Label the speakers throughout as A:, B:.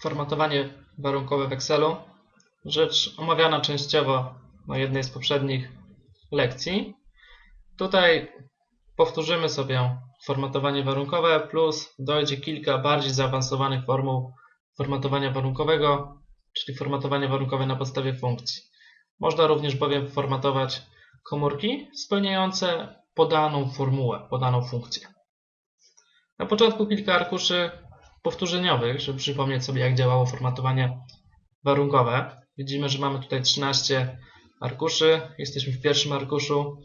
A: formatowanie warunkowe w Excelu. Rzecz omawiana częściowo na jednej z poprzednich lekcji. Tutaj powtórzymy sobie formatowanie warunkowe plus dojdzie kilka bardziej zaawansowanych formuł formatowania warunkowego, czyli formatowanie warunkowe na podstawie funkcji. Można również bowiem formatować komórki spełniające podaną formułę, podaną funkcję. Na początku kilka arkuszy powtórzeniowych, żeby przypomnieć sobie jak działało formatowanie warunkowe. Widzimy, że mamy tutaj 13 arkuszy. Jesteśmy w pierwszym arkuszu,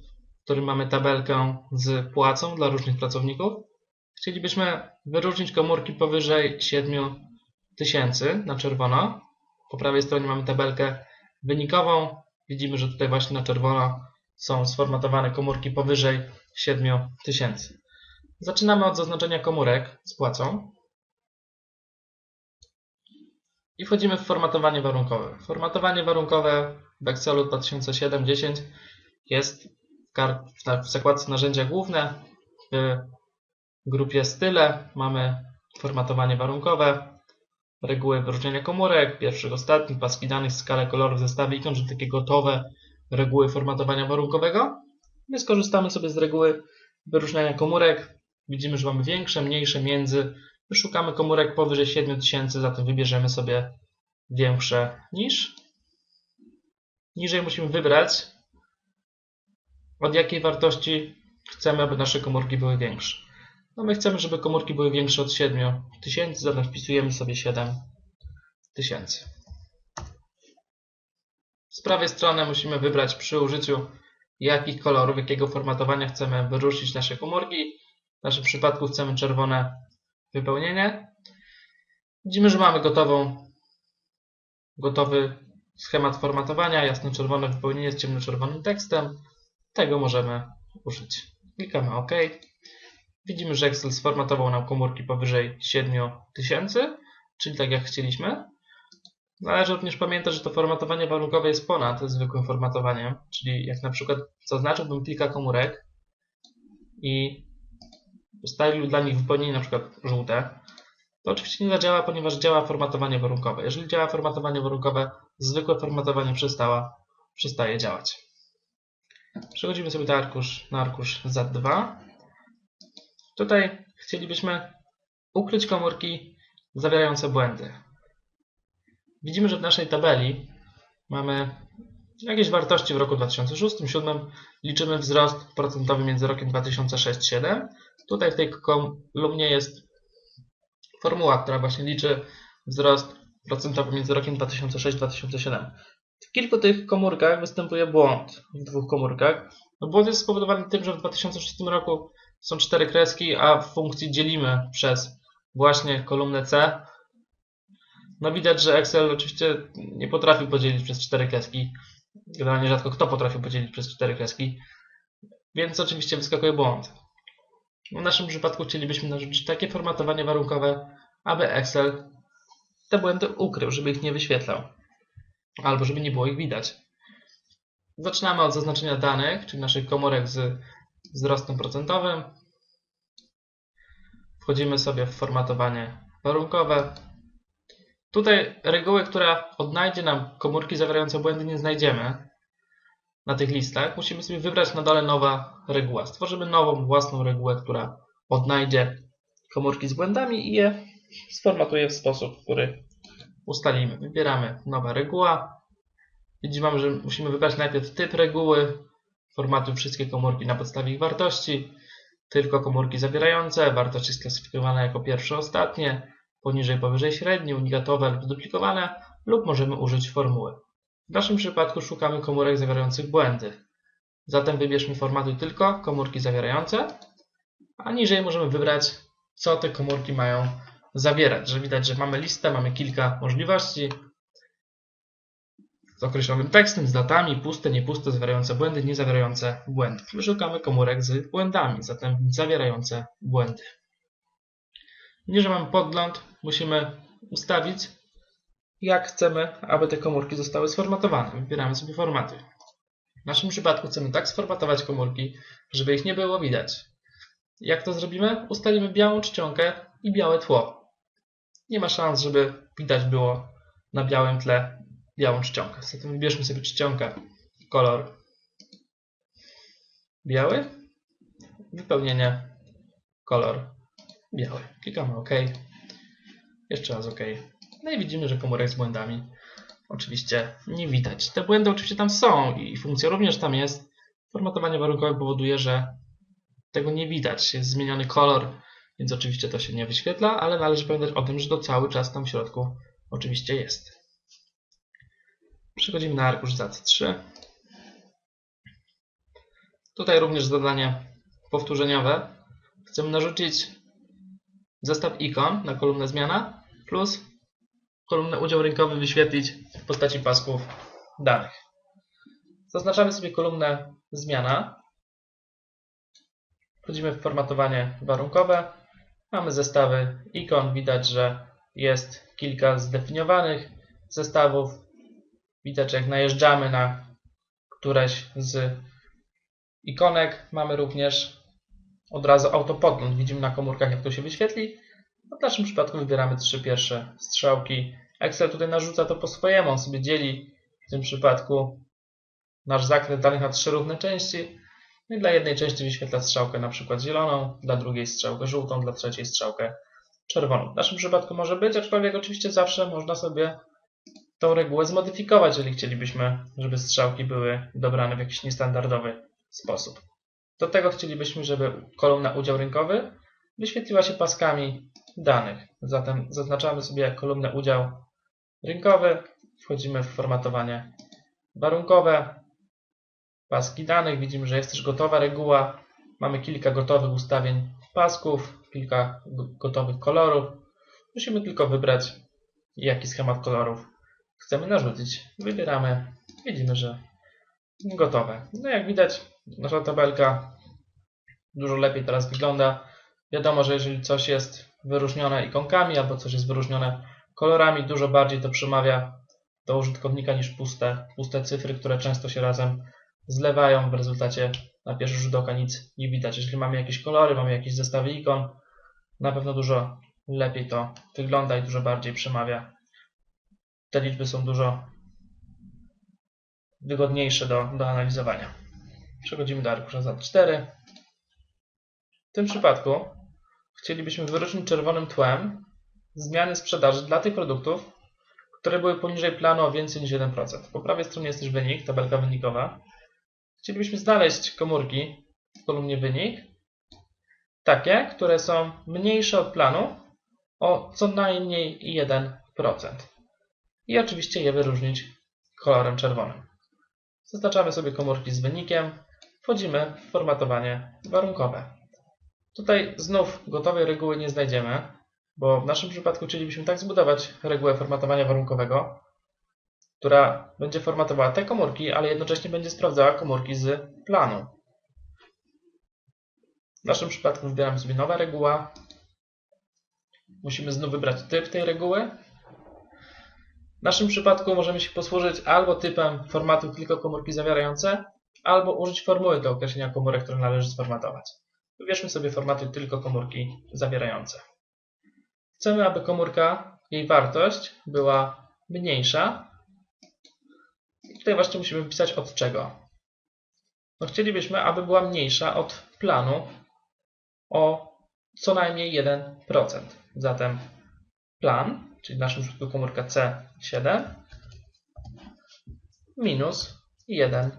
A: w którym mamy tabelkę z płacą dla różnych pracowników. Chcielibyśmy wyróżnić komórki powyżej 7000 na czerwono. Po prawej stronie mamy tabelkę wynikową. Widzimy, że tutaj właśnie na czerwono są sformatowane komórki powyżej 7000. Zaczynamy od zaznaczenia komórek z płacą. I wchodzimy w formatowanie warunkowe. Formatowanie warunkowe w Excelu 2007-10 jest w zakładce narzędzia główne. W grupie style mamy formatowanie warunkowe, reguły wyróżniania komórek, pierwszych, ostatnich, paski danych, skalę kolorów, zestawy ikon, czyli takie gotowe reguły formatowania warunkowego. My skorzystamy sobie z reguły wyróżniania komórek. Widzimy, że mamy większe, mniejsze, między. Szukamy komórek powyżej 7000, zatem wybierzemy sobie większe niż. Niżej musimy wybrać, od jakiej wartości chcemy, aby nasze komórki były większe. No my chcemy, żeby komórki były większe od 7000, zatem wpisujemy sobie 7000. Z prawej strony musimy wybrać przy użyciu jakich kolorów, jakiego formatowania chcemy wyróżnić nasze komórki. W naszym przypadku chcemy czerwone wypełnienie. Widzimy, że mamy gotową, gotowy schemat formatowania, jasno-czerwone wypełnienie z ciemno-czerwonym tekstem. Tego możemy użyć. Klikamy OK. Widzimy, że Excel sformatował nam komórki powyżej 7000, czyli tak jak chcieliśmy. Należy również pamiętać, że to formatowanie warunkowe jest ponad zwykłym formatowaniem, czyli jak na przykład zaznaczyłbym kilka komórek i ustalił dla nich wypełnienie na przykład żółte, to oczywiście nie zadziała, ponieważ działa formatowanie warunkowe. Jeżeli działa formatowanie warunkowe, zwykłe formatowanie przestała, przestaje działać. Przechodzimy sobie do arkusz, na arkusz Z2. Tutaj chcielibyśmy ukryć komórki zawierające błędy. Widzimy, że w naszej tabeli mamy jakieś wartości w roku 2006-2007. Liczymy wzrost procentowy między rokiem 2006-2007. Tutaj w tej kolumnie jest formuła, która właśnie liczy wzrost procentowy między rokiem 2006-2007. W kilku tych komórkach występuje błąd, w dwóch komórkach. No błąd jest spowodowany tym, że w 2006 roku są cztery kreski, a w funkcji dzielimy przez właśnie kolumnę C. No widać, że Excel oczywiście nie potrafił podzielić przez cztery kreski. Generalnie rzadko kto potrafił podzielić przez cztery kreski. Więc oczywiście wyskakuje błąd. W naszym przypadku chcielibyśmy narzucić takie formatowanie warunkowe, aby Excel te błędy ukrył, żeby ich nie wyświetlał. Albo żeby nie było ich widać. Zaczynamy od zaznaczenia danych, czyli naszych komórek z wzrostem procentowym. Wchodzimy sobie w formatowanie warunkowe. Tutaj reguły, która odnajdzie nam komórki zawierające błędy nie znajdziemy na tych listach. Musimy sobie wybrać na dole nowa reguła. Stworzymy nową własną regułę, która odnajdzie komórki z błędami i je sformatuje w sposób, który ustalimy. Wybieramy nowa reguła. Widzimy, że musimy wybrać najpierw typ reguły, formatuj wszystkie komórki na podstawie ich wartości, tylko komórki zawierające, wartość jest klasyfikowana jako pierwsze, ostatnie, poniżej, powyżej średnie, unikatowe lub zduplikowane lub możemy użyć formuły. W naszym przypadku szukamy komórek zawierających błędy. Zatem wybierzmy formatuj tylko komórki zawierające, a niżej możemy wybrać, co te komórki mają zawierać. Że widać, że mamy listę, mamy kilka możliwości z określonym tekstem, z datami, puste, niepuste, zawierające błędy, nie zawierające błędów. My szukamy komórek z błędami, zatem zawierające błędy. Niżej mamy podgląd, musimy ustawić, jak chcemy, aby te komórki zostały sformatowane. Wybieramy sobie formaty. W naszym przypadku chcemy tak sformatować komórki, żeby ich nie było widać. Jak to zrobimy? Ustalimy białą czcionkę i białe tło. nie ma szans, żeby widać było na białym tle białą czcionkę. Zatem wybierzmy sobie czcionkę, kolor biały, wypełnienie, kolor biały. Klikamy OK. Jeszcze raz OK. No i widzimy, że komórek z błędami oczywiście nie widać. Te błędy oczywiście tam są i funkcja również tam jest. Formatowanie warunkowe powoduje, że tego nie widać. Jest zmieniony kolor, więc oczywiście to się nie wyświetla, ale należy pamiętać o tym, że to cały czas tam w środku oczywiście jest. Przechodzimy na arkusz ZAC3. Tutaj również zadanie powtórzeniowe. Chcemy narzucić zestaw ikon na kolumnę zmiana plus kolumnę udział rynkowy wyświetlić w postaci pasków danych. Zaznaczamy sobie kolumnę zmiana. Wchodzimy w formatowanie warunkowe. Mamy zestawy ikon. Widać, że jest kilka zdefiniowanych zestawów. Widać, jak najeżdżamy na któreś z ikonek, mamy również od razu autopodgląd. Widzimy na komórkach, jak to się wyświetli. W naszym przypadku wybieramy trzy pierwsze strzałki. Excel tutaj narzuca to po swojemu. On sobie dzieli w tym przypadku nasz zakres danych na trzy równe części. No i dla jednej części wyświetla strzałkę na przykład zieloną, dla drugiej strzałkę żółtą, dla trzeciej strzałkę czerwoną. W naszym przypadku może być, aczkolwiek oczywiście zawsze można sobie tą regułę zmodyfikować, jeżeli chcielibyśmy, żeby strzałki były dobrane w jakiś niestandardowy sposób. Do tego chcielibyśmy, żeby kolumna udział rynkowy wyświetliła się paskami danych. Zatem zaznaczamy sobie kolumnę udział rynkowy, wchodzimy w formatowanie warunkowe, paski danych. Widzimy, że jest też gotowa reguła. Mamy kilka gotowych ustawień pasków, kilka gotowych kolorów. Musimy tylko wybrać, jaki schemat kolorów chcemy narzucić. Wybieramy, widzimy, że gotowe. No jak widać, nasza tabelka dużo lepiej teraz wygląda. Wiadomo, że jeżeli coś jest wyróżnione ikonkami albo coś jest wyróżnione kolorami, dużo bardziej to przemawia do użytkownika niż puste, puste cyfry, które często się razem zlewają. W rezultacie na pierwszy rzut oka nic nie widać. Jeżeli mamy jakieś kolory, mamy jakieś zestawy ikon, na pewno dużo lepiej to wygląda i dużo bardziej przemawia. Te liczby są dużo wygodniejsze do, do analizowania. Przechodzimy do arkusza ZAT4. W tym przypadku chcielibyśmy wyróżnić czerwonym tłem zmiany sprzedaży dla tych produktów, które były poniżej planu o więcej niż 1%. Po prawej stronie jest też wynik, tabelka wynikowa. Chcielibyśmy znaleźć komórki w kolumnie wynik, takie, które są mniejsze od planu o co najmniej 1%. I oczywiście je wyróżnić kolorem czerwonym. Zaznaczamy sobie komórki z wynikiem, wchodzimy w formatowanie warunkowe. Tutaj znów gotowej reguły nie znajdziemy, bo w naszym przypadku chcielibyśmy tak zbudować regułę formatowania warunkowego, która będzie formatowała te komórki, ale jednocześnie będzie sprawdzała komórki z planu. W naszym przypadku wybieramy sobie nowa reguła. Musimy znów wybrać typ tej reguły. W naszym przypadku możemy się posłużyć albo typem formatu tylko komórki zawierające, albo użyć formuły do określenia komórek, które należy sformatować. Wybierzmy sobie formaty tylko komórki zawierające. Chcemy, aby komórka, jej wartość była mniejsza. I tutaj właśnie musimy wpisać od czego. No chcielibyśmy, aby była mniejsza od planu o co najmniej 1%. Zatem plan, czyli w naszym przypadku komórka C7, minus 1%.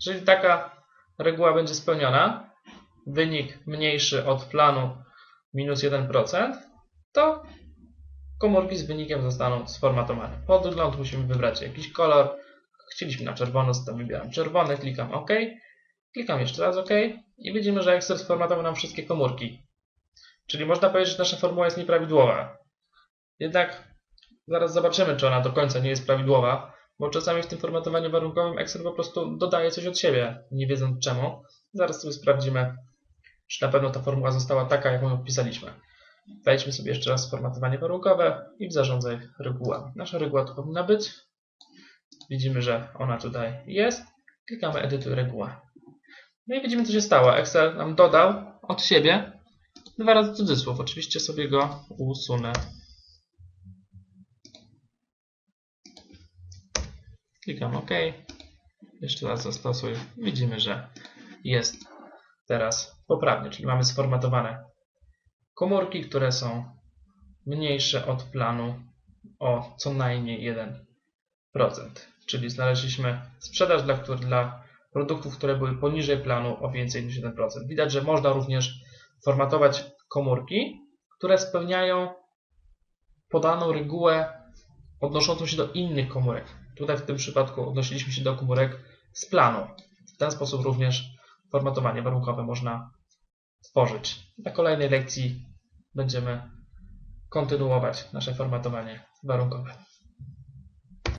A: Jeżeli taka reguła będzie spełniona, wynik mniejszy od planu minus 1%, to komórki z wynikiem zostaną sformatowane. Podgląd musimy wybrać jakiś kolor. Chcieliśmy na czerwono, to wybieram czerwony, klikam OK. Klikam jeszcze raz OK i widzimy, że Excel sformatował nam wszystkie komórki. Czyli można powiedzieć, że nasza formuła jest nieprawidłowa. Jednak zaraz zobaczymy, czy ona do końca nie jest prawidłowa, bo czasami w tym formatowaniu warunkowym Excel po prostu dodaje coś od siebie, nie wiedząc czemu. Zaraz sobie sprawdzimy, czy na pewno ta formuła została taka, jak ją opisaliśmy. Wejdźmy sobie jeszcze raz w formatowanie warunkowe i w zarządzaj regułami. Nasza reguła tu powinna być. Widzimy, że ona tutaj jest. Klikamy edytuj reguła. No i widzimy, co się stało. Excel nam dodał od siebie Dwa razy cudzysłów. Oczywiście sobie go usunę. Klikam OK. Jeszcze raz zastosuj. Widzimy, że jest teraz poprawnie, czyli mamy sformatowane komórki, które są mniejsze od planu o co najmniej 1%. Czyli znaleźliśmy sprzedaż dla, dla produktów, które były poniżej planu o więcej niż 1%. Widać, że można również formatować komórki, które spełniają podaną regułę odnoszącą się do innych komórek. Tutaj w tym przypadku odnosiliśmy się do komórek z planu. W ten sposób również formatowanie warunkowe można tworzyć. Na kolejnej lekcji będziemy kontynuować nasze formatowanie warunkowe.